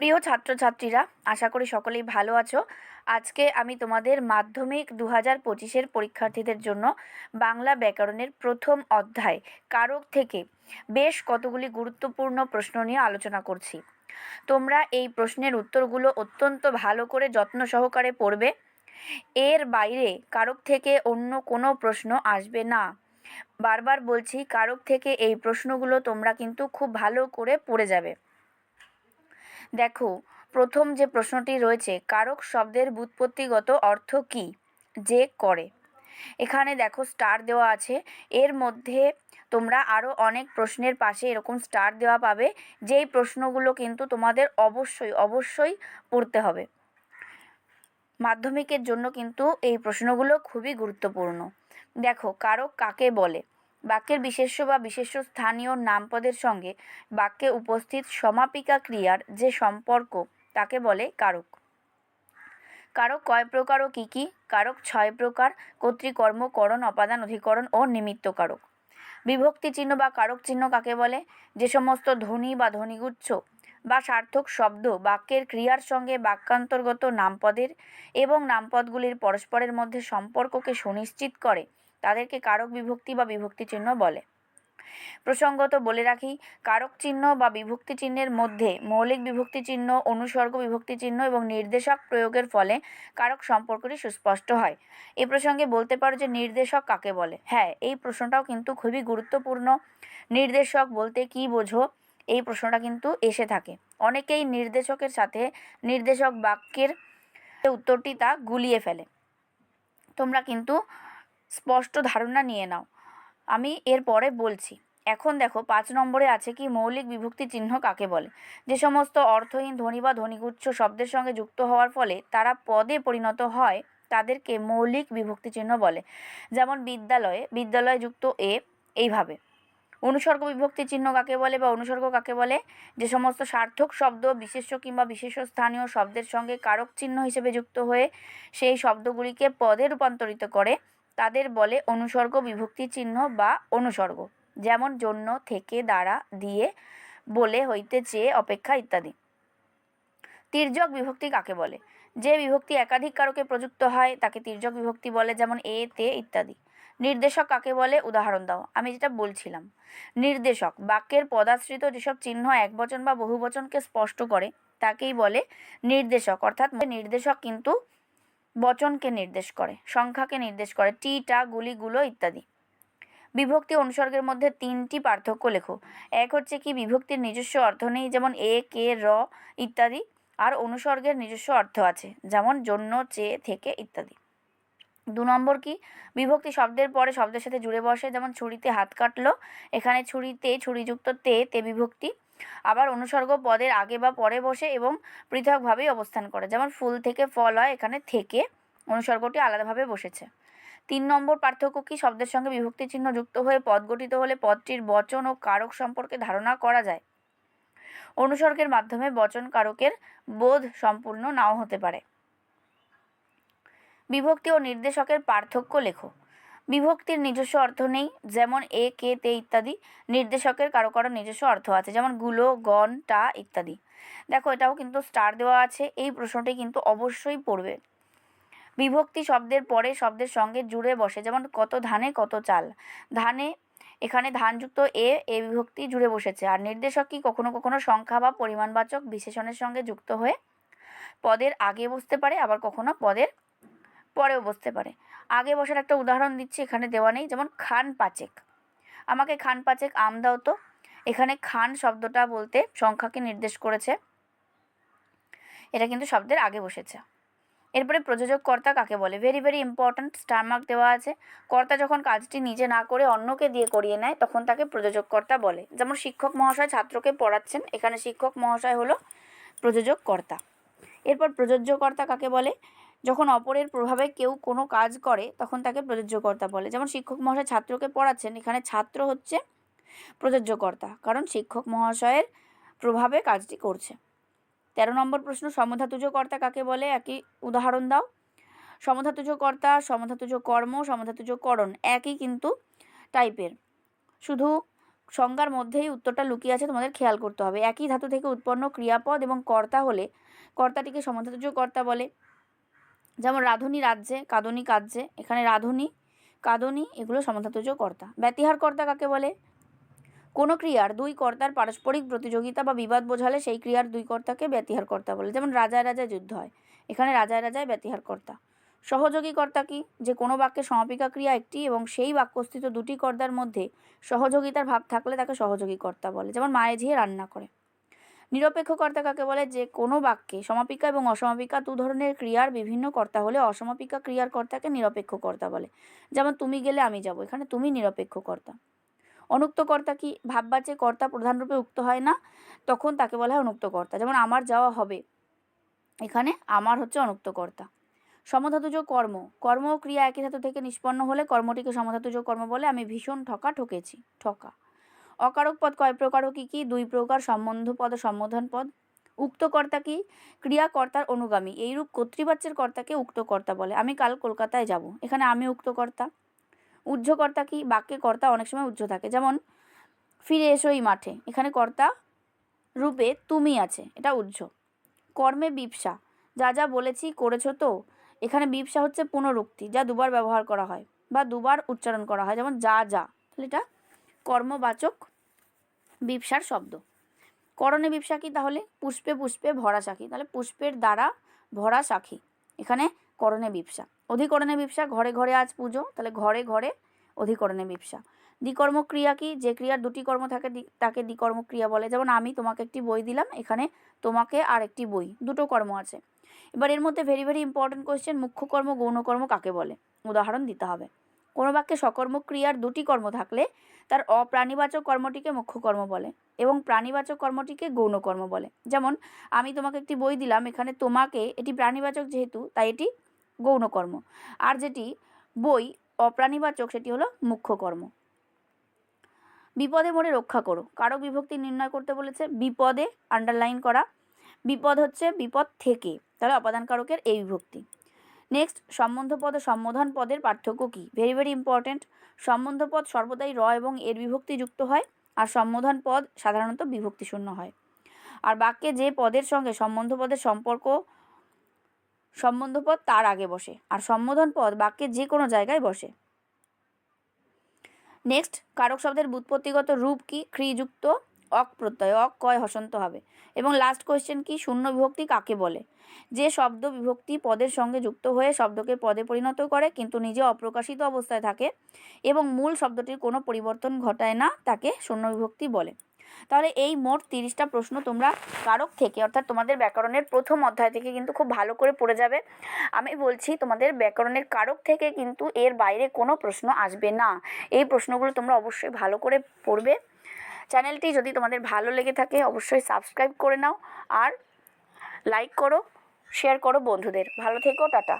প্রিয় ছাত্রছাত্রীরা, আশা করি সকলেই ভালো আছো। আজকে আমি তোমাদের মাধ্যমিক দু হাজার পঁচিশের পরীক্ষার্থীদের জন্য বাংলা ব্যাকরণের প্রথম অধ্যায়, কারক থেকে বেশ কতগুলি গুরুত্বপূর্ণ প্রশ্ন নিয়ে আলোচনা করছি। তোমরা এই প্রশ্নের উত্তরগুলো অত্যন্ত ভালো করে যত্ন সহকারে পড়বে। এর বাইরে কারক থেকে অন্য কোনো প্রশ্ন আসবে না। বারবার বলছি, কারক থেকে এই প্রশ্নগুলো তোমরা কিন্তু খুব ভালো করে পড়ে যাবে। দেখো, প্রথম যে প্রশ্নটি রয়েছে, কারক শব্দের ব্যুৎপত্তিগত অর্থ কী? যে করে। এখানে দেখো স্টার দেওয়া আছে। এর মধ্যে তোমরা আরও অনেক প্রশ্নের পাশে এরকম স্টার দেওয়া পাবে। যেই প্রশ্নগুলো কিন্তু তোমাদের অবশ্যই অবশ্যই পড়তে হবে। মাধ্যমিকের জন্য কিন্তু এই প্রশ্নগুলো খুবই গুরুত্বপূর্ণ। দেখো, কারক কাকে বলে? বাক্যের বিশেষ্য বা বিশেষ্য স্থানীয় নামপদের সঙ্গে বাক্যে উপস্থিত সমাপিকা ক্রিয়ার যে সম্পর্ক, তাকে বলে কারক। কারক কয় প্রকার ও কী কী? কারক ছয় প্রকার কর্তৃকর্ম করণ, অপাদান, অধিকরণ ও নিমিত্ত কারক। বিভক্তি চিহ্ন বা কারক চিহ্ন কাকে বলে? যে সমস্ত ধ্বনি বা ধ্বনিগুচ্ছ বা সার্থক শব্দ বাক্যের ক্রিয়ার সঙ্গে বাক্যান্তর্গত নামপদের এবং নামপদগুলির পরস্পরের মধ্যে সম্পর্ককে সুনিশ্চিত করে তাদেরকে কারক বিভক্তি বা বিভক্তি চিহ্ন বলে। প্রসঙ্গত বলে রাখি, কারক চিহ্ন বা বিভক্তি চিহ্নের মধ্যে মৌলিক বিভক্তি চিহ্ন, অনুসর্গ বিভক্তি চিহ্ন এবং নির্দেশক প্রয়োগের ফলে কারক সম্পর্কটি সুস্পষ্ট হয়। এ প্রসঙ্গে বলতে পারো যে নির্দেশক কাকে বলে? হ্যাঁ এই প্রশ্নটাও কিন্তু খুবই গুরুত্বপূর্ণ। নির্দেশক বলতে কি বোঝো? এই প্রশ্নটা কিন্তু এসে থাকে। অনেকেই নির্দেশকের সাথে নির্দেশক বাক্যের উত্তরটি তা গুলিয়ে ফেলে। তোমরা কিন্তু স্পষ্ট ধারণা নিয়ে নাও। আমি এরপরে বলছি। এখন দেখো, পাঁচ নম্বরে আছে কি, মৌলিক বিভক্তি চিহ্ন কাকে বলে? যে সমস্ত অর্থহীন ধ্বনি বা ধ্বনিগুচ্ছ শব্দের সঙ্গে যুক্ত হওয়ার ফলে তারা পদে পরিণত হয়, তাদেরকে মৌলিক বিভক্তি চিহ্ন বলে। যেমন বিদ্যালয়ে বিদ্যালয়ে যুক্ত এ, এইভাবে। অনুসর্গ বিভক্তি চিহ্ন কাকে বলে বা অনুসর্গ কাকে বলে? যে সমস্ত সার্থক শব্দ, বিশেষ্য কিংবা বিশেষ স্থানীয় শব্দের সঙ্গে কারক চিহ্ন হিসেবে যুক্ত হয়ে সেই শব্দগুলিকে পদে রূপান্তরিত করে তাদের বলে অনুসর্গ, বিভক্তি চিহ্ন বা অনুসর্গ। যেমন, জন্য, থেকে, দ্বারা, দিয়ে, বলে, হইতে, চেয়ে, অপেক্ষা ইত্যাদি। তির্যক বিভক্তি কাকে বলে? যে বিভক্তি একাধিক কারকে প্রযুক্ত হয়, তাকে তির্যক বিভক্তি বলে, যেমন, এ, তে, ইত্যাদি। নির্দেশক কাকে বলে? উদাহরণ দাও, আমি যেটা বলছিলাম। নির্দেশক, বাক্যের পদাশ্রিত যেসব চিহ্ন একবচন বা বহুবচনকে স্পষ্ট করে, তাকেই বলে নির্দেশক। অর্থাৎ নির্দেশক কিন্তু বচনকে নির্দেশ করে, সংখ্যাকে নির্দেশ করে, টি, টা, গুলি, গুলো ইত্যাদি। বিভক্তি অনুসর্গের মধ্যে তিনটি পার্থক্য লেখো। এক হচ্ছে কি, বিভক্তির নিজস্ব অর্থ নেই, যেমন এ, কে, র ইত্যাদি, আর অনুসর্গের নিজস্ব অর্থ আছে, যেমন জন্য চেয়ে থেকে ইত্যাদি। দু নম্বর কি, বিভক্তি শব্দের পরে শব্দের সাথে জুড়ে বসে, যেমন ছুরিতে হাত কাটলো, এখানে ছুরিতে, ছুরিযুক্ত তে তে বিভক্তি আবার অনুসর্গ পদের আগে বা পরে বসে এবং পৃথকভাবেই অবস্থান করে। যেমন ফুল থেকে ফল হয়, এখানে থেকে অনুসর্গটি আলাদাভাবে বসেছে। তিন নম্বর পার্থক্য কি? শব্দের সঙ্গে বিভক্তি চিহ্ন যুক্ত হয়ে পদ গঠিত হলে পদটির বচন ও কারক সম্পর্কে ধারণা করা যায়। অনুসর্গের মাধ্যমে বচন কারকের বোধ সম্পূর্ণ নাও হতে পারে। বিভক্তি ও নির্দেশকের পার্থক্য লেখো। বিভক্তির নিজস্ব অর্থ নেই, যেমন এ, কে, তে ইত্যাদি। নির্দেশকের কারও কারও নিজস্ব অর্থ আছে, যেমনগুলো, গণ, টা ইত্যাদি। দেখো, এটাও কিন্তু স্টার দেওয়া আছে, এই প্রশ্নটি কিন্তু অবশ্যই পড়বে। বিভক্তি শব্দের পরে শব্দের সঙ্গে জুড়ে বসে, যেমন কত ধানে কত চাল। ধানে, এখানে ধানযুক্ত এ এ বিভক্তি জুড়ে বসেছে। আর নির্দেশক কি কখনো কখনো সংখ্যা বা পরিমাণবাচক বিশেষণের সঙ্গে যুক্ত হয়ে পদের আগে বসতে পারে, আবার কখনো পদের পরেও বসতে পারে। আগে বসার একটা উদাহরণ দিচ্ছি, এখানে দেওয়া নেই, যেমন খান পাচেক। আমাকে খান পাচেক আম দাও তো। এখানে খান শব্দটা বলতে সংখ্যাকে নির্দেশ করেছে। এটা কিন্তু শব্দের আগে বসেছে। এরপরে প্রযোজক কর্তা কাকে বলে? Very very important star mark দেওয়া আছে। কর্তা যখন কাজটি নিজে না করে অন্যকে দিয়ে করিয়ে নেয়, তখন তাকে প্রযোজক কর্তা বলে। যেমন শিক্ষক মহাশয় ছাত্রকে পড়াচ্ছেন, এখানে শিক্ষক মহাশয় হলো প্রযোজক কর্তা এরপর প্রযোজ্যকর্তা কাকে বলে? যখন অপরের প্রভাবে কেউ কোনো কাজ করে, তখন তাকে প্রযোজ্যকর্তা বলে। যেমন শিক্ষক মহাশয় ছাত্রকে পড়াচ্ছেন, এখানে ছাত্র হচ্ছে প্রযোজ্যকর্তা, কারণ শিক্ষক মহাশয়ের প্রভাবে কাজটি করছে। তেরো নম্বর প্রশ্ন সমধাতুজ কর্তা কাকে বলে? একই উদাহরণ দাও। সমধাতুজ কর্তা সমধাতুজ কর্ম সমধাতুজ করণ একই কিন্তু টাইপের। শুধু সংজ্ঞার মধ্যেই উত্তরটা লুকিয়ে আছে, তোমাদের খেয়াল করতে হবে। একই ধাতু থেকে উৎপন্ন ক্রিয়াপদ এবং কর্তা হলে কর্তাটিকে সমধাতুজ কর্তা বলে। যেমন রাধুনী রাজ্যে, কাদনী কাজ্যে, এখানে রাধুনী, কাদনী এগুলো সমাধাতুজ কর্তা। ব্যতিহার কর্তা কাকে বলে? কোনো ক্রিয়ার দুই কর্তার পারস্পরিক প্রতিযোগিতা বা বিবাদ বোঝালে সেই ক্রিয়ার দুই কর্তাকে ব্যতিহার কর্তা বলে। যেমন রাজায় রাজায় যুদ্ধ হয়, এখানে রাজায় রাজায় ব্যতিহার কর্তা। সহযোগী কর্তা কি? যে কোনো বাক্যে সমাপিকা ক্রিয়া একটি এবং সেই বাক্যস্থিত দুটি কর্তার মধ্যে সহযোগিতার ভাব থাকলে তাকে সহযোগী কর্তা বলে। যেমন মায়ে ঝিয়ে রান্না করে। নিরপেক্ষ কর্তা কাকে বলে? যে কোনো বাক্যে। সমাপিকা এবং অসমাপিকা দু ধরনের ক্রিয়ার বিভিন্ন কর্তা হলে অসমাপিকা ক্রিয়ার কর্তাকে নিরপেক্ষ কর্তা বলে। যেমন, তুমি গেলে আমি যাব। এখানে তুমি নিরপেক্ষ কর্তা। অনুক্ত কর্তা কি ভাববাচে কর্তা প্রধানরূপে উক্ত হয় না? তখন তাকে বলা হয় অনুক্ত কর্তা। যেমন, আমার যাওয়া হবে। এখানে আমার হচ্ছে অনুক্ত কর্তা। সমধাতুজ কর্ম। কর্ম ক্রিয়া একই ধাতু থেকে নিষ্পন্ন হলে কর্মটিকে সমধাতুজ কর্ম বলে। আমি ভীষণ ঠকা ঠকেছি। ঠকা। অকারক পদ কয় প্রকার ও কী কী? দুই প্রকার, সম্বন্ধ পদ, সম্বোধন পদ। উক্ত কর্তা কি? ক্রিয়াকর্তার অনুগামী। এইরূপ কর্তৃবাচ্যের কর্তাকে উক্ত কর্তা বলে। আমি কাল কলকাতায় যাব। এখানে আমি উক্ত কর্তা। উজ্জ্বকর্তা কি? বাক্যে কর্তা অনেক সময় উজ্জ্ব থাকে। যেমন, ফিরে এসো এই মাঠে। এখানে কর্তা রূপে তুমি আছে। এটা উজ্জ্ব কর্মে বিপসা। যা যা বলেছি করেছ তো? এখানে বিপসা হচ্ছে পুনরুক্তি, যা দুবার ব্যবহার করা হয় বা দুবার উচ্চারণ করা হয়। যেমন, যা যা। তাহলে এটা কর্মবাচক বিপসার শব্দ। করণে বিপসা কি তাহলে পুষ্পে পুষ্পে ভরা সাখী। তাহলে পুষ্পের দ্বারা ভরা সাখী। এখানে করণে বিপসা অধিকরণে বিপসা ঘরে ঘরে আজ পুজো। তাহলে ঘরে ঘরে অধিকরণে বিপসা দ্বিকর্ম ক্রিয়া কি যে ক্রিয়ার দুটি কর্ম থাকে তাকে দ্বিকর্ম ক্রিয়া বলে। যেমন আমি তোমাকে একটি বই দিলাম, এখানে তোমাকে আর একটি বই, দুটো কর্ম আছে। এবার এর মধ্যে ভেরি ভেরি ইম্পর্টেন্ট কোয়েশ্চেন মুখ্য কর্ম, গৌণ কর্ম কাকে বলে? উদাহরণ দিতে হবে। কোনো বাক্যে সকর্ম ক্রিয়ার দুটি কর্ম থাকলে তার অপ্রাণীবাচক কর্মটিকে মুখ্য কর্ম বলে এবং প্রাণীবাচক কর্মটিকে গৌণ কর্ম বলে। যেমন, আমি তোমাকে একটি বই দিলাম, এখানে তোমাকে এটি প্রাণীবাচক যেহেতু, তাই এটি গৌণ কর্ম আর যেটি বই অপ্রাণীবাচক, সেটি হলো মুখ্য কর্ম বিপদে মোড়ে রক্ষা করো। কারক বিভক্তি নির্ণয় করতে বলেছে, বিপদে আন্ডারলাইন করা। বিপদ হচ্ছে বিপদ থেকে। তাহলে অপাদান কারকের এই বিভক্তি। নেক্সট সম্বন্ধ পদ ও সম্বোধন পদের পার্থক্য কী? ভেরি ভেরি ইম্পর্ট্যান্ট সম্বন্ধ পদ সর্বদাই র এবং এর বিভক্তি যুক্ত হয়, আর সম্বোধন পদ সাধারণত বিভক্তি শূন্য হয়। আর বাক্যে যে পদের সঙ্গে সম্বন্ধ পদের সম্পর্ক, সম্বন্ধ পদ তার আগে বসে, আর সম্বোধন পদ বাক্যে যে কোনো জায়গায় বসে। নেক্সট কারক শব্দের ব্যুৎপত্তিগত রূপ কি? ক্রিযুক্ত অক প্রত্যয় অক কয় হসন্ত হবে। এবং লাস্ট কোয়েশ্চেন কি শূন্য বিভক্তি কাকে বলে? যে শব্দ বিভক্তি পদের সঙ্গে যুক্ত হয়ে শব্দকে পদে পরিণত করে, কিন্তু নিজে অপ্রকাশিত অবস্থায় থাকে এবং মূল শব্দটির কোনো পরিবর্তন ঘটায় না, তাকে শূন্য বিভক্তি বলে। তাহলে এই মোট তিরিশটা প্রশ্ন তোমরা কারক থেকে, অর্থাৎ তোমাদের ব্যাকরণের প্রথম অধ্যায় থেকে কিন্তু খুব ভালো করে পড়ে যাবে। আমি বলছি, তোমাদের ব্যাকরণের কারক থেকে কিন্তু এর বাইরে কোনো প্রশ্ন আসবে না। এই প্রশ্নগুলো তোমরা অবশ্যই ভালো করে পড়বে। চ্যানেলটি যদি তোমাদের ভালো লেগে থাকে, অবশ্যই সাবস্ক্রাইব করে নাও আর লাইক করো শেয়ার করো বন্ধুদের। ভালো থেকো, টাটা।